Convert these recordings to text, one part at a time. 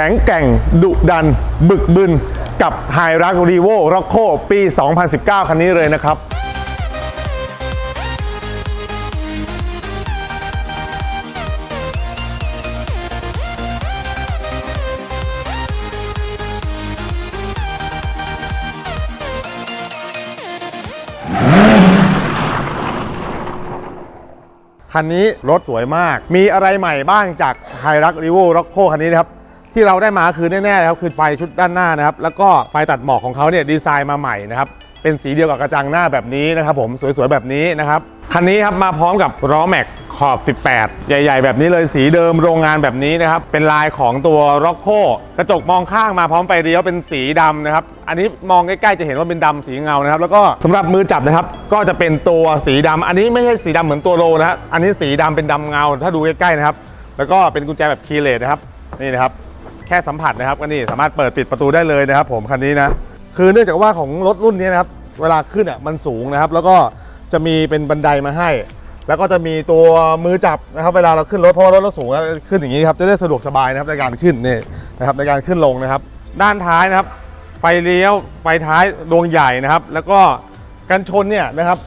ข็งแกร่ง ดุดัน บึกบึน กับ h i r a c r e v o Rocco ปี 2019 คันนี้เลยนะครับคันนี้รถสวยมาก มีอะไรใหม่บ้างจาก h i r a c r e v o Rocco คันนี้นะครับ ที่เราได้มาคือแน่ๆนะครับคือไฟชุดด้านหน้านะครับแล้วก็ไฟตัดหมอกของเขาเนี่ยดีไซน์มาใหม่นะครับเป็นสีเดียวกับกระจังหน้าแบบนี้นะครับผมสวยๆแบบนี้นะครับคันนี้ครับมาพร้อมกับล้อแม็กขอบ 18 ใหญ่ ๆ แบบนี้เลยสีเดิมโรงงานแบบนี้นะครับเป็นลายของตัว Rocco กระจกมองข้างมาพร้อมไฟเลี้ยวเป็นสีดำนะครับอันนี้มองใกล้ๆจะเห็นว่าเป็นดำสีเงานะครับแล้วก็สำหรับมือจับนะครับก็จะเป็นตัวสีดำอันนี้ไม่ใช่สีดำเหมือนตัวโลนะฮะอันนี้สีดำเป็นดำเงา ถ้าดูใกล้ๆนะครับแล้วก็เป็นกุญแจแบบคีย์เลสนะครับนี่นะครับ แค่สัมผัสนะครับก็นี่สามารถเปิดปิดประตูได้เลยนะครับ ผมคันนี้นะคือเนื่องจากว่าของรถรุ่นนี้นะครับเวลาขึ้นอะมันสูงนะครับ แล้วก็จะมีเป็นบันไดมาให้ แล้วก็จะมีตัวมือจับนะครับ เวลาเราขึ้นรถเพราะว่ารถเราสูงขึ้นอย่างนี้ครับจะได้สะดวกสบายนะครับในการขึ้นนี่นะครับในการขึ้นลงนะครับ ด้านท้ายนะครับ ไฟเลี้ยวไฟท้ายดวงใหญ่นะครับ แล้วก็กันชนเนี่ยนะครับ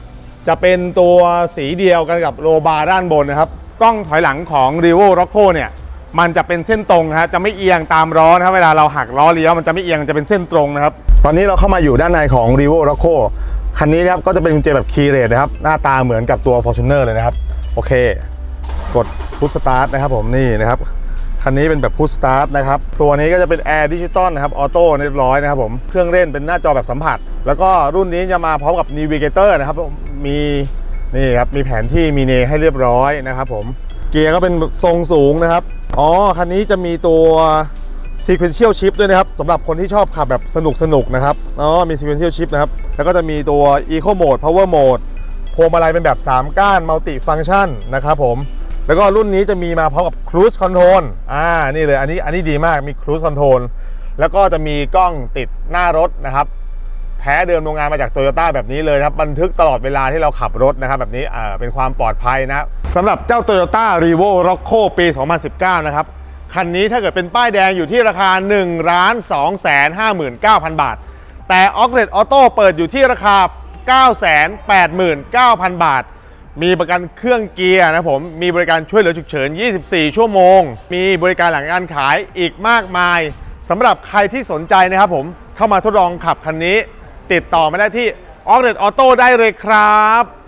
จะเป็นตัวสีเดียวกันกับโลบาร์ด้านบนนะครับกล้องถอยหลังของ r e v o Rocco เนี่ย มันจะเป็นเส้นตรงนะฮะจะไม่เอียงตามล้อนะครับเวลาเราหักล้อเลี้ยวมันจะไม่เอียงจะเป็นเส้นตรงนะครับ ตอนนี้เราเข้ามาอยู่ด้านในของ r e v o Rocco คันนี้นะครับก็จะเป็นกุญแจแบบคีย์เรทนะครับ หน้าตาเหมือนกับตัว Fortuner เลยนะครับ โอเค กดพุชสตาร์ทนะครับผมนี่นะครับ คันนี้เป็นแบบพุชสตาร์ทนะครับ ตัวนี้ก็จะเป็นแอร์ดิจิตอลนะครับออโต้เรียบร้อยนะครับผมเครื่องเล่นเป็นหน้าจอแบบสัมผัส แล้วก็รุ่นนี้จะมาพร้อมกับ Navigator นะครับมมีนี่ครับมีแผนที่มีเนให้เรียบร้อยนะครับผมเกียร์ก็เป็นทรงสูงนะครับ อ๋อ คันนี้จะมีตัว sequential shift ด้วยนะครับสำหรับคนที่ชอบขับแบบสนุกสนุกๆนะครับอ๋อมี sequential shift นะครับ แล้วก็จะมีตัว eco mode power mode พวงมาลัยเป็นแบบ 3 ก้าน multi function นะครับผม แล้วก็รุ่นนี้จะมีมาพร้อมกับ cruise control อ่า นี่เลย อันนี้ อันนี้ดีมาก มี cruise control แล้วก็จะมีกล้องติดหน้ารถนะครับ แท้เดิมโรงงานมาจากโตโยต้าแบบนี้เลยครับ บันทึกตลอดเวลาที่เราขับรถนะครับ แบบนี้ อ่า เป็นความปลอดภัยนะครับ สำหรับเจ้า Toyota r e v o Rocco ปี 2019 นะครับ คันนี้ถ้าเกิดเป็นป้ายแดงอยู่ที่ราคา 1 2 5 9 0 0 0 บาท แต่ o c l e t Auto เปิดอยู่ที่ราคา 989,000 บาท มีประกันเครื่องเกียร์นะผม มีบริการช่วยเหลือฉุกเฉิน 24 ชั่วโมง มีบริการหลังการขายอีกมากมายสำหรับใครที่สนใจนะครับผมเข้ามาทดลองขับคันนี้ ติดต่อมาได้ที่ o c l e t Auto ได้เลยครับ